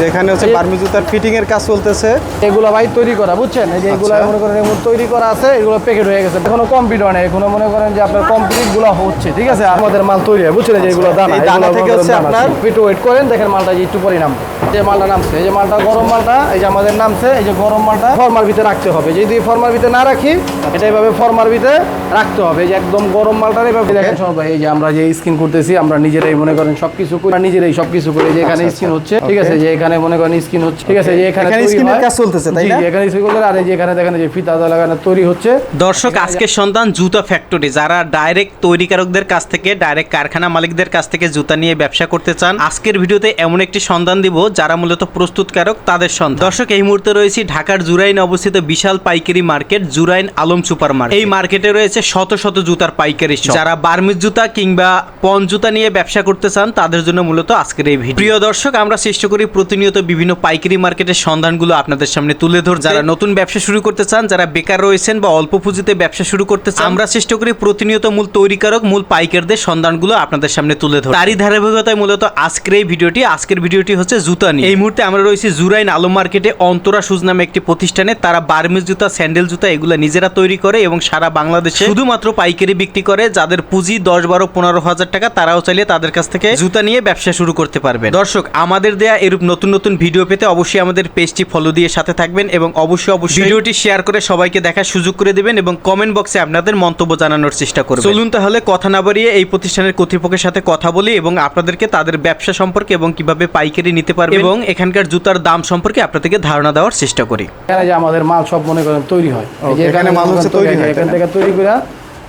যে এখানে হচ্ছে বার্মি জুতার ফিটিং এর কাজ চলতেছে। এগুলো ভাই তৈরি করা বুঝছেন? এই যে এগুলো আচ্ছা। মনে করেন এগুলো তৈরি করা আছে এগুলো প্যাকেট হয়ে গেছে। এখনও কমপ্লিট হয় না এখনও মনে করেন যে আপনার কমপ্লিটগুলো হচ্ছে ঠিক আছে? আমাদের মাল তৈরি হয় বুঝছেন? যে এগুলো দানা দানা থেকে হচ্ছে আপনার- ফিট ওয়েট করেন দেখেন মালটা যে একটু পরিণাম যে মালটা নামছে এই যে মালটা গরম মালটা এই যে আমাদের নামছে এই যে গরম মালটা ফর্মার ভিতরে রাখতে হবে যদি ফর্মার ভিতরে না রাখি এটা এইভাবে ফর্মার ভিতরে রাখতে হবে এই যে একদম গরম মালটা এইভাবে দেখেন সবাই এই যে আমরা যে স্কিন করতেছি আমরা নিজেরাই মনে করেন সবকিছু করি নিজেরাই সবকিছু করি যে এখানে আচ্ছা, স্কিন হচ্ছে আচ্ছা। ঠিক আছে যে এখানে মনে করেন স্কিন হচ্ছে ঠিক আছে যে এখানে এর কাজ চলতেছে, তাই না? জি, এখানে স্কিন করলে আর এই যে এখানে দেখেন যে ফিতা লাগানো তৈরি হচ্ছে দর্শক আজকের সন্ধান জুতা ফ্যাক্টরি যারা ডাইরেক্ট তৈরিকারকদের কাছ থেকে ডাইরেক্ট কারখানা মালিকদের কাছ থেকে জুতা নিয়ে ব্যবসা করতে চান আজকের ভিডিওতে এমন একটি সন্ধান দিব যারা মূলত প্রস্তুতকারক, তাদের সন্ধান দর্শক, এই মুহূর্তে রয়েছে ঢাকার জুরাইন অবস্থিত বিশাল পাইকারি market, Jurain Alam super market এই মার্কেটে রয়েছে শত শত জুতার পাইকারি যারা বার্মিজ জুতা কিংবা পন জুতা নিয়ে ব্যবসা করতে চান, তাদের জন্য মূলত আজকের এই ভিডিও। প্রিয় দর্শক, আমরা চেষ্টা করি প্রতিনিয়ত বিভিন্ন পাইকারি মার্কেটের সন্ধানগুলো আপনাদের সামনে তুলে ধর যারা নতুন ব্যবসা শুরু করতে চান, যারা বেকার রয়েছেন বা অল্প পুঁজিতে ব্যবসা শুরু করতে চান, আমরা চেষ্টা করি প্রতিনিয়ত মূল তৈরিকারক, মূল পাইকারদের সন্ধানগুলো আপনাদের সামনে তুলে ধর তারই ধারাবাহিকতায় মূলত আজকের এই ভিডিওটি। আজকের ভিডিওটি হচ্ছে জুতা নিয়ে। এই মুহূর্তে আমরা রয়েছি জুরাইন আলম মার্কেটে অন্তরা শুজ নামে একটি প্রতিষ্ঠানে। তারা বার্মিজ জুতা, স্যান্ডেল জুতা এগুলো নিজেরা তৈরি করে এবং সারা বাংলাদেশে শুধুমাত্র পাইকারি বিক্রি করে। যাদের পুঁজি দশ বারো পনেরো হাজার টাকা, তারাও চাইলে তাদের কাছ থেকে জুতা নিয়ে ব্যবসা শুরু করতে পারবে দর্শক, আমাদের দেয়া এরূপ নতুন নতুন ভিডিও পেতে অবশ্যই আমাদের পেজটি ফলো দিয়ে সাথে থাকবেন এবং অবশ্যই অবশ্যই ভিডিওটি শেয়ার করে সবাইকে দেখার সুযোগ করে দেবেন এবং কমেন্ট বক্সে আপনাদের মন্তব্য জানানোর চেষ্টা করবেন। চলুন তাহলে কথা না বাড়িয়ে এই প্রতিষ্ঠানের কর্তৃপক্ষের সাথে কথা বলি এবং আপনাদেরকে তাদের ব্যবসা সম্পর্কে এবং কীভাবে পাইকারি নিতে পারবে এবং এখানকার জুতার দাম সম্পর্কে আপনাদেরকে ধারণা দেওয়ার চেষ্টা করি। এখানে যে আমাদের মাল সব মনে করেন তৈরি হয়। এই যে এখানে মাল হচ্ছে তৈরি হয়, এখান। থেকে তৈরি করে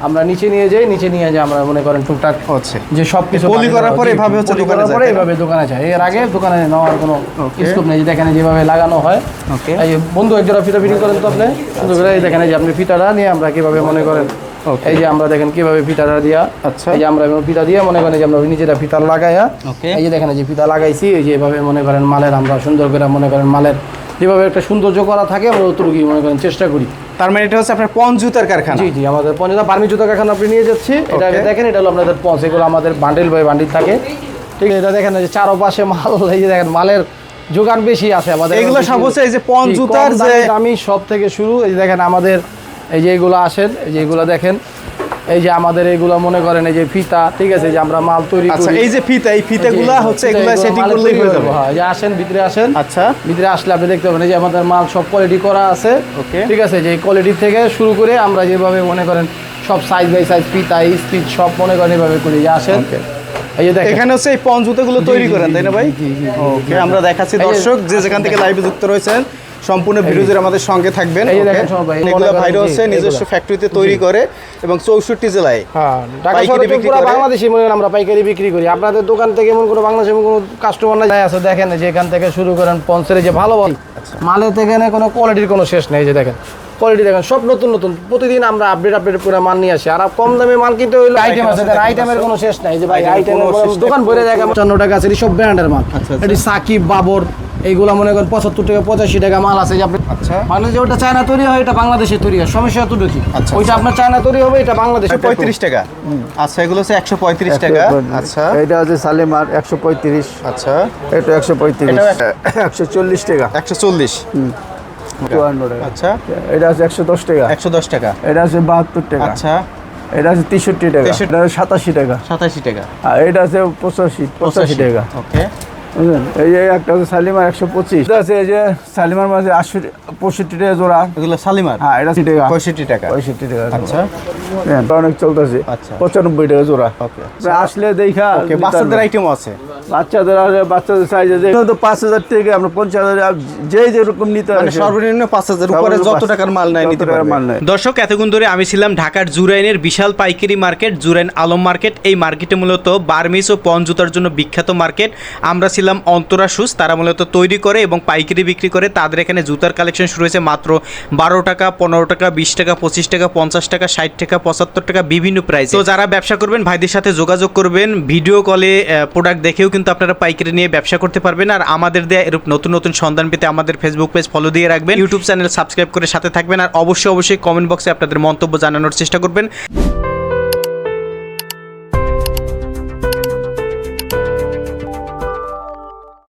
আমরা নিচে নিয়ে যাই নিচে নিয়ে যাই আমরা মনে করেন টুকটাক হচ্ছে যে সব কিছু পলি করার পরে এভাবে হচ্ছে পলি দোকানে করার যায়, পরে এভাবে দোকানে যায়। এর আগে দোকানে নেওয়ার কোনো. স্কোপ নেই। যে দেখেন যেভাবে লাগানো হয়. এই বন্ধু এক জোড়া ফিতা ফিটিং করেন তো আপনি। সুন্দর করে এই দেখেন এই যে আপনি ফিতাটা নিয়ে আমরা কীভাবে মনে করেন. এই যে আমরা দেখেন কীভাবে ফিতাটা দিয়া আচ্ছা। এই যে আমরা ফিতা দিয়ে মনে করেন যে আমরা নিজেরা ফিতা লাগাইয়া. এই যে দেখেন এই যে ফিতা লাগাইছি এই যে এভাবে মনে করেন মালের আমরা সুন্দর করে মনে করেন মালের যেভাবে একটা সৌন্দর্য করা থাকে আমরা অতটুকুই মনে করেন চেষ্টা করি। তার মানে এটা হচ্ছে আপনার পঞ্চ জুতার কারখানা? জি জি আমাদের পঞ্চায়েত বার্মি জুতো কারখানা আপনি নিয়ে যাচ্ছি। এটা দেখেন এটা হলো আপনাদের পঞ্চ এগুলো আমাদের বান্ডিল বাই বান্ডিল থাকে। ঠিক আছে এটা দেখেন এই যে চারোপাশে মাল এই যে দেখেন মালের যোগান বেশি আছে আমাদের এগুলো সব হচ্ছে এই যে পঞ্চ জুতার যে দামি সব থেকে শুরু এই যে দেখেন আমাদের এই যে এগুলো আসেন এই যে এগুলো দেখেন এই যে আমাদের এগুলো মনে করেন এই যে ফিতা ঠিক আছে যে আমরা মাল তৈরি আচ্ছা করি এই যে ফিতা এই ফিতাগুলা হচ্ছে এগুলা সেটিং করলেই হয়ে যাবে হ্যাঁ, যে আসেন ভিতরে আসেন আচ্ছা ভিতরে আসলে আপনি দেখতে পাবেন এই যে আমাদের মাল সব কোয়ালিটি করা আছে Okay. ঠিক আছে যে কোয়ালিটি থেকে শুরু করে আমরা যেভাবে মনে করেন সব সাইজ বাই সাইজ ফিতা স্পিড সব মনে করেন এভাবে করি যে আসেন Okay. এই যে এখানে হচ্ছে এই পন জুতাগুলো তৈরি করেন তাই না ভাই জি, জি, জি, ওকে আমরা দেখাচ্ছি দর্শক যে যেখান থেকে লাইভে যুক্ত রয়েছেন সম্পূর্ণ ভিডিও জুড়ে আমাদের সঙ্গে থাকবেন এগুলো ভাইরা হচ্ছে নিজস্ব ফ্যাক্টরিতে তৈরি করে এবং চৌষট্টি জেলায় হ্যাঁ? বাংলাদেশে মনে আমরা পাইকারি বিক্রি করি। আপনাদের দোকান থেকে এমন কোনো বাংলাদেশে কোনো কাস্টমার নাই আছে দেখেন যে এখান থেকে শুরু করেন পঞ্চের যে ভালো ভালো। মালের থেকে এখানে কোনো কোয়ালিটির কোনো শেষ নেই যে দেখেন। কোয়ালিটি দেখেন সব নতুন নতুন। প্রতিদিন আমরা আপডেট আপডেট করে মাল নিয়ে আসি। আর কম দামে মাল কিনতে হইলে আইটেম আছে আইটেমের কোনো শেষ নাই। যে ভাই আইটেমের দোকান। ভরে জায়গা পঞ্চান্ন টাকা আছে সব ব্র্যান্ডের মাল। আচ্ছা, আচ্ছা। এটি সাকিব বাবর এইগুলা মনে করেন পঁচাত্তর টাকা পঁচাশি টাকা মাল আছে যে আপনি আচ্ছা। বাংলাদেশে ওটা চায়না তৈরি হয় এটা বাংলাদেশে তৈরি হয়। সমস্যা এতটুকু আচ্ছা, ওইটা আপনার চায়না তৈরি হবে এটা বাংলাদেশে পঁয়ত্রিশ টাকা। আচ্ছা এগুলো হচ্ছে একশো পঁয়ত্রিশ টাকা। আচ্ছা। এটা আছে সালেমার একশো পঁয়ত্রিশ। আচ্ছা। এটা একশো পঁয়ত্রিশ। একশো চল্লিশ টাকা। একশো চল্লিশ। আচ্ছা। এটা আছে একশো দশ টাকা। একশো দশ টাকা। এটা আছে বাহাত্তর টাকা। আচ্ছা। এটা আছে তেষট্টি টাকা। 63 এটা সাতাশি টাকা। সাতাশি টাকা। আর এটা আছে পঁচাশি। পঁচাশি টাকা। ওকে। বুঝলেন? এই যে একটা হচ্ছে শালিমার একশো পঁচিশ। আছে এই যে শালিমার মাঝে আশি পঁয়ষট্টি টাকা জোড়া। এগুলো শালিমার হ্যাঁ এটা টাকা। পঁয়ষট্টি টাকা। পঁয়ষট্টি টাকা আচ্ছা। হ্যাঁ, অনেক চলতেছে। আচ্ছা। পঁচানব্বই টাকা জোড়া। ওকে। আসলে দেখা বাচ্চাদের আইটেম আছে। বাচ্চাদের আছে বাচ্চাদের সাইজে যে তো পাঁচ হাজার থেকে আপনার পঞ্চাশ হাজার যে যেরকম নিতে মানে আসে সর্বনিম্ন পাঁচ হাজার উপরে যত টাকার মাল নেয় নিতে পারবে। মাল নেয়। দর্শক এতক্ষণ ধরে আমি ছিলাম ঢাকার জুরাইনের বিশাল পাইকারি মার্কেট জুরাইন আলম মার্কেট। এই মার্কেটে মূলত বার্মিস ও পন জুতার জন্য বিখ্যাত মার্কেট। আমরা ছিলাম অন্তরা শুজ তারা মূলত তৈরি করে এবং পাইকারি বিক্রি করে। তাদের এখানে জুতার কালেকশন শুরু হয়েছে মাত্র বারো টাকা পনেরো টাকা বিশ টাকা পঁচিশ টাকা পঞ্চাশ টাকা ষাট টাকা পঁচাত্তর টাকা বিভিন্ন প্রাইস তো যারা ব্যবসা করবেন ভাইদের সাথে যোগাযোগ করবেন ভিডিও কলে প্রোডাক্ট দেখেও কিন্তু আপনারা পাইকারি নিয়ে ব্যবসা করতে পারবেন আর আমাদের দেয়া এরূপ নতুন নতুন সন্ধান পেতে আমাদের ফেসবুক পেজ ফলো দিয়ে রাখবেন। ইউটিউব চ্যানেল সাবস্ক্রাইব করে সাথে থাকবেন আর অবশ্যই অবশ্যই কমেন্ট বক্সে আপনাদের মন্তব্য জানানোর চেষ্টা করবেন।